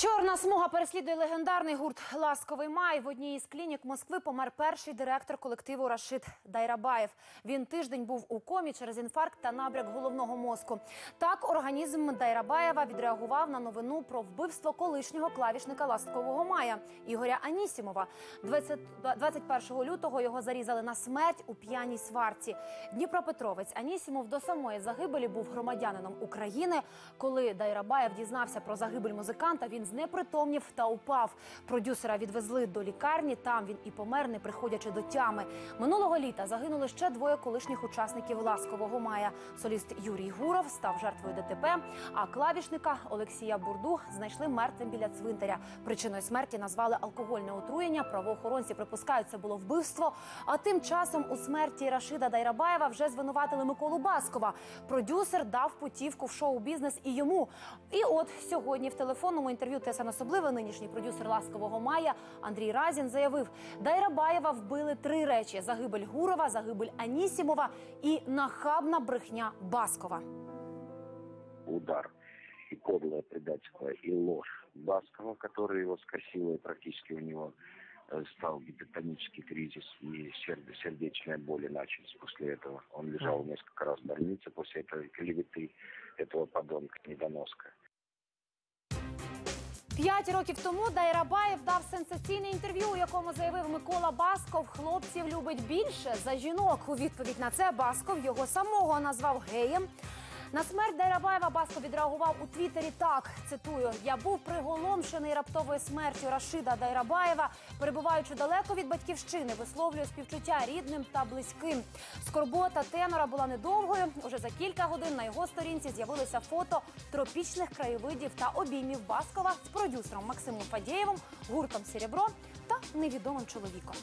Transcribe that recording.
Чорна смуга переслідує легендарний гурт Ласковий май. В одній із клінік Москви помер перший директор колективу Рашид Дайрабаєв. Він тиждень був у комі через інфаркт та набряк головного мозку. Так організм Дайрабаєва відреагував на новину про вбивство колишнього клавішника Ласкового мая Ігоря Анісімова. 20 21 лютого його зарізали на смерть у п'яній сварці. Дніпропетровець Анісімов до самої загибелі був громадянином України. Коли Дайрабаєв дізнався про загибель музиканта, він знепритомнів та упав. Продюсера відвезли до лікарні. Там він і помер, не приходячи до тями. Минулого літа загинули ще двоє колишніх учасників ласкового мая. Соліст Юрій Гуров став жертвою ДТП. А клавішника Олексія Бурду знайшли мертвим біля цвинтаря. Причиною смерті назвали алкогольне отруєння. Правоохоронці припускають, це було вбивство. А тим часом у смерті Рашида Дайрабаєва вже звинуватили Миколу Баскова. Продюсер дав путівку в шоу-бізнес і йому. І от сьогодні в телефонному інтерв'ю ТСН особливо нинішній продюсер ласкового мая Андрій Разін заявив, Дайрабаєва вбили три речі: загибель Гурова, загибель Анісімова і нахабна брехня Баскова. удар и подлое предательство и ложь Баскова, который его скосило, и практически у него э, стал гипертонический кризис, и сер- сердечные боли начались после этого. Он лежал несколько раз в больнице после этой клеветы этого подонка, недоноска. П'ять років тому Дайрабаєв дав сенсаційне інтерв'ю, у якому заявив Микола Басков, хлопців любить більше за жінок. У відповідь на це Басков його самого назвав геєм. На смерть Дайрабаєва Басков відреагував у Твіттері так. Цитую: Я був приголомшений раптовою смертю Рашида Дайрабаєва, перебуваючи далеко від батьківщини, висловлюю співчуття рідним та близьким. Скорбота тенора була недовгою. Уже за кілька годин на його сторінці з'явилися фото тропічних краєвидів та обіймів Баскова з продюсером Максимом Фадєєвим, гуртом Серебро та невідомим чоловіком.